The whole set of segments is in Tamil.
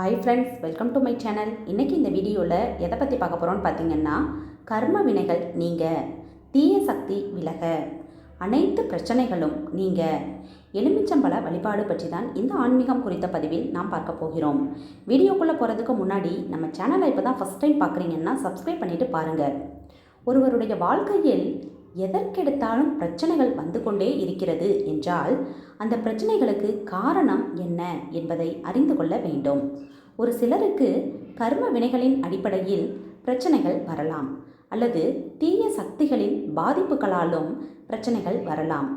Hi friends welcome to my channel இன்றைக்கி இந்த வீடியோவில் எதை பற்றி பார்க்க போகிறோன்னு பார்த்தீங்கன்னா கர்ம வினைகள் நீங்கள் தீய சக்தி விலக அனைத்து பிரச்சனைகளும் நீங்கள் எலுமிச்சம்பழ வழிபாடு பற்றி தான் இந்த ஆன்மீகம் குறித்த பதிவில் நாம் பார்க்க போகிறோம். வீடியோக்குள்ளே போகிறதுக்கு முன்னாடி நம்ம சேனலை இப்போ தான் ஃபஸ்ட் டைம் பார்க்குறீங்கன்னா சப்ஸ்கிரைப் பண்ணிவிட்டு பாருங்கள் ஒருவருடைய வாழ்க்கையில் எதற்கெடுத்தாலும் பிரச்சனைகள் வந்து கொண்டே இருக்கிறது என்றால் அந்த பிரச்சனைகளுக்கு காரணம் என்ன என்பதை அறிந்து கொள்ள வேண்டும். ஒரு சிலருக்கு கர்ம வினைகளின் அடிப்படையில் பிரச்சனைகள் வரலாம் அல்லது தீய சக்திகளின் பாதிப்புகளாலும் பிரச்சனைகள் வரலாம்.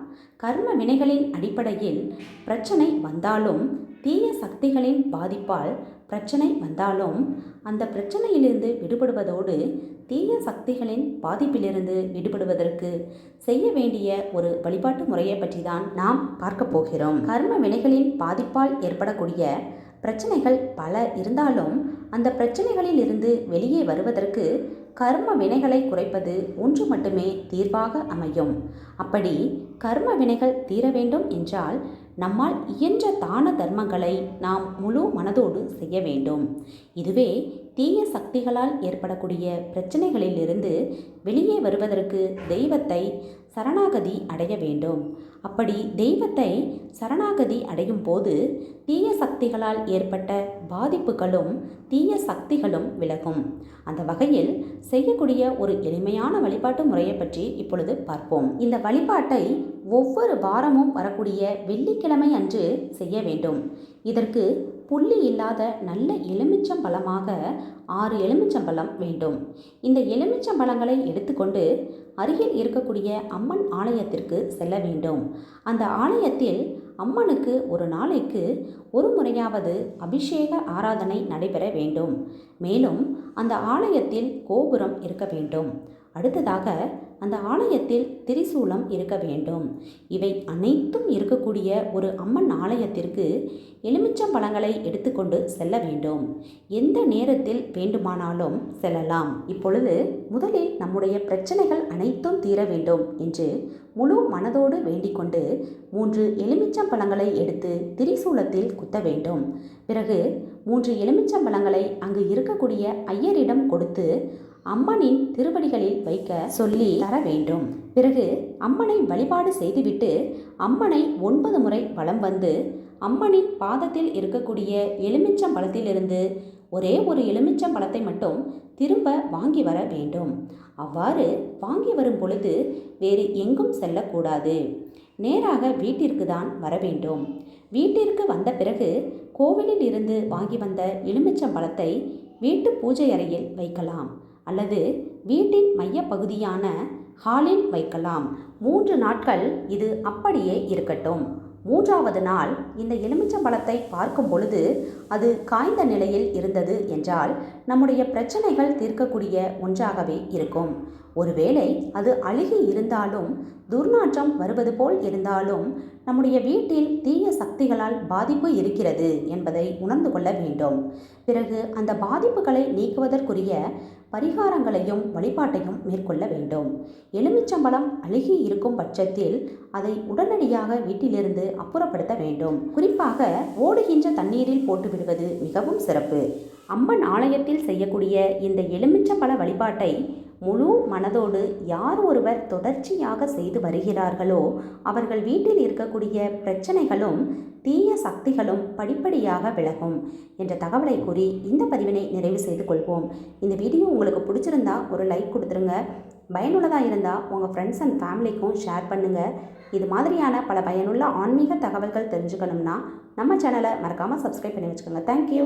கர்ம வினைகளின் அடிப்படையில் பிரச்சனை வந்தாலும் தீய சக்திகளின் பாதிப்பால் பிரச்சனை வந்தாலும் அந்த பிரச்சனையிலிருந்து விடுபடுவதோடு தீய சக்திகளின் பாதிப்பிலிருந்து விடுபடுவதற்கு செய்ய வேண்டிய ஒரு வழிபாட்டு முறையை பற்றி தான் நாம் பார்க்க போகிறோம். கர்ம வினைகளின் பாதிப்பால் ஏற்படக்கூடிய பிரச்சனைகள் பல இருந்தாலும் அந்த பிரச்சனைகளில் இருந்து வெளியே வருவதற்கு கர்ம வினைகளை குறைப்பது ஒன்று மட்டுமே தீர்வாக அமையும். அப்படி கர்ம வினைகள் தீர வேண்டும் என்றால் நம்மால் இயன்ற தான தர்மங்களை நாம் முழு மனதோடு செய்ய வேண்டும். இதுவே தீய சக்திகளால் ஏற்படக்கூடிய பிரச்சனைகளிலிருந்து வெளியே வருவதற்கு தெய்வத்தை சரணாகதி அடைய வேண்டும். அப்படி தெய்வத்தை சரணாகதி அடையும் போது தீய சக்திகளால் ஏற்பட்ட பாதிப்புகளும் தீய சக்திகளும் விலகும். அந்த வகையில் செய்யக்கூடிய ஒரு எளிமையான வழிபாட்டு முறையை பற்றி இப்பொழுது பார்ப்போம். இந்த வழிபாட்டை ஒவ்வொரு வாரமும் வரக்கூடிய வெள்ளிக்கிழமை அன்று செய்ய வேண்டும். இதற்கு புள்ளி இல்லாத நல்ல எலுமிச்சம்பழமாக ஆறு எலுமிச்சம்பழம் வேண்டும். இந்த எலுமிச்சம்பழங்களை எடுத்துக்கொண்டு அருகில் இருக்கக்கூடிய அம்மன் ஆலயத்திற்கு செல்ல வேண்டும். அந்த ஆலயத்தில் அம்மனுக்கு ஒரு நாளைக்கு ஒரு முறையாவது அபிஷேக ஆராதனை நடைபெற வேண்டும். மேலும் அந்த ஆலயத்தில் கோபுரம் இருக்க வேண்டும். அடுத்ததாக அந்த ஆலயத்தில் திரிசூலம் இருக்க வேண்டும். இவை அனைத்தும் இருக்கக்கூடிய ஒரு அம்மன் ஆலயத்திற்கு எலுமிச்சம் பழங்களை எடுத்துக்கொண்டு செல்ல வேண்டும். எந்த நேரத்தில் வேண்டுமானாலும் செல்லலாம். இப்பொழுது முதலில் நம்முடைய பிரச்சனைகள் அனைத்தும் தீர வேண்டும் என்று முழு மனதோடு வேண்டிக்கொண்டு மூன்று எலுமிச்சம் பழங்களை எடுத்து திரிசூலத்தில் குத்த வேண்டும். பிறகு மூன்று எலுமிச்சம் பழங்களை அங்கு இருக்கக்கூடிய ஐயரிடம் கொடுத்து அம்மனின் திருவடிகளில் வைக்க சொல்லி தர வேண்டும். பிறகு அம்மனை வழிபாடு செய்துவிட்டு அம்மனை ஒன்பது முறை வலம் வந்து அம்மனின் பாதத்தில் இருக்கக்கூடிய எலுமிச்சம் பழத்திலிருந்து ஒரே ஒரு எலுமிச்சம் பழத்தை மட்டும் திரும்ப வாங்கி வர வேண்டும். அவ்வாறு வாங்கி வரும் பொழுது வேறு எங்கும் செல்லக்கூடாது. நேராக வீட்டிற்கு தான் வர வேண்டும். வீட்டிற்கு வந்த பிறகு கோவிலில் இருந்து வாங்கி வந்த எலுமிச்சம் பழத்தை வீட்டு பூஜை அறையில் வைக்கலாம். அல்லது வீட்டின் மையப்பகுதியான ஹாலில் வைக்கலாம். மூன்று நாட்கள் இது அப்படியே இருக்கட்டும். மூன்றாவது நாள் இந்த எலுமிச்சம்பழத்தை பார்க்கும் பொழுது அது காய்ந்த நிலையில் இருந்தது என்றால் நம்முடைய பிரச்சனைகள் தீர்க்கக்கூடிய ஒன்றாகவே இருக்கும். ஒருவேளை அது அழுகி இருந்தாலும் துர்நாற்றம் வருவது போல் இருந்தாலும் நம்முடைய வீட்டில் தீய சக்திகளால் பாதிப்பு இருக்கிறது என்பதை உணர்ந்து கொள்ள வேண்டும். பிறகு அந்த பாதிப்புகளை நீக்குவதற்குரிய பரிகாரங்களையும் வழிபாட்டையும் மேற்கொள்ள வேண்டும். எலுமிச்சம்பழம் அழுகி இருக்கும் பட்சத்தில் அதை உடனடியாக வீட்டிலிருந்து அப்புறப்படுத்த வேண்டும். குறிப்பாக ஓடுகின்ற தண்ணீரில் போட்டுவிடுவது மிகவும் சிறப்பு. அம்மன் ஆலயத்தில் செய்யக்கூடிய இந்த எலுமிச்சம்பழ வழிபாட்டை முழு மனதோடு யார் ஒருவர் தொடர்ச்சியாக செய்து வருகிறார்களோ அவர்கள் வீட்டில் இருக்கக்கூடிய பிரச்சனைகளும் தீய சக்திகளும் படிப்படியாக விலகும் என்ற தகவலை கூறி இந்த பதிவினை நிறைவு செய்து கொள்வோம். இந்த வீடியோ உங்களுக்கு பிடிச்சிருந்தா ஒரு லைக் கொடுத்துருங்க. பயனுள்ளதாக இருந்தால் உங்கள் ஃப்ரெண்ட்ஸ் அண்ட் ஃபேமிலிக்கும் ஷேர் பண்ணுங்கள் இது மாதிரியான பல பயனுள்ள ஆன்மீக தகவல்கள் தெரிஞ்சுக்கணும்னா நம்ம சேனலை மறக்காமல் சப்ஸ்கிரைப் பண்ணி வச்சுக்கோங்க. தேங்க்யூ